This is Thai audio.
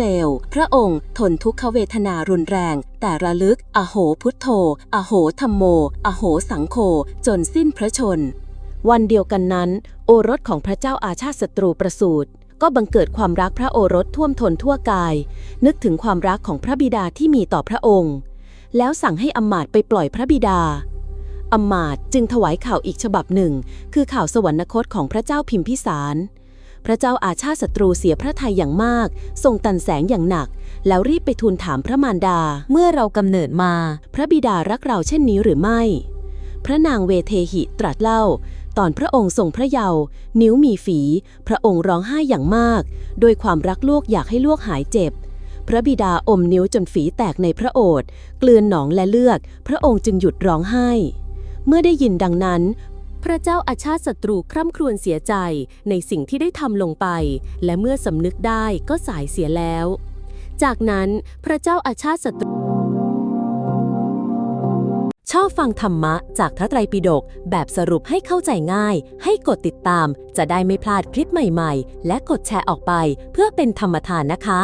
เปลว พระองค์ทนทุกขเวทนารุนแรง แต่ระลึก อโหพุทโธ อโหธรรมโม อโหสังโฆจนสิ้นพระชน วันเดียวกันนั้น โอรสของพระเจ้าอาชาติศัตรูประสูติก็บังเกิดความรักพระโอรสท่วมทนทั่วกาย นึกถึงความรักของพระบิดาที่มีต่อพระองค์ แล้วสั่งให้อมาตไปปล่อยพระบิดาอมาตจึงถวายข่าวอีกฉบับหนึ่ง คือข่าวสวรรคตของพระเจ้าพิมพิสาร ระเจ้าอาชาติศัตรูเสียพระทัยอย่างมาก ทรงตันแสงอย่างหนัก แล้วรีบไปทูลถามพระมารดา เมื่อเรากำเนิดมา พระบิดารักเราเช่นนี้หรือไม่ พระนางเวเทหิตรัสเล่า ตอนพระองค์ทรงพระเยาว์นิ้วมีฝี พระองค์ร้องไห้อย่างมาก โดยความรักลูกอยากให้ลูกหายเจ็บ พระบิดาอมนิ้วจนฝีแตกในพระโอษฐ์เกลือนหนองและเลือด พระองค์จึงหยุดร้องไห้เมื่อได้ยินดังนั้น พระเจ้าอาชาติศัตรูคร่ำครวญเสียใจในสิ่งที่ได้ทำลงไป และเมื่อสำนึกได้ก็สายเสียแล้ว จากนั้นพระเจ้าอาชาติศัตรูชอบฟังธรรมะจากพระไตรปิฎกแบบสรุปให้เข้าใจง่าย ให้กดติดตามจะได้ไม่พลาดคลิปใหม่ๆ และกดแชร์ออกไปเพื่อเป็นธรรมทานนะคะ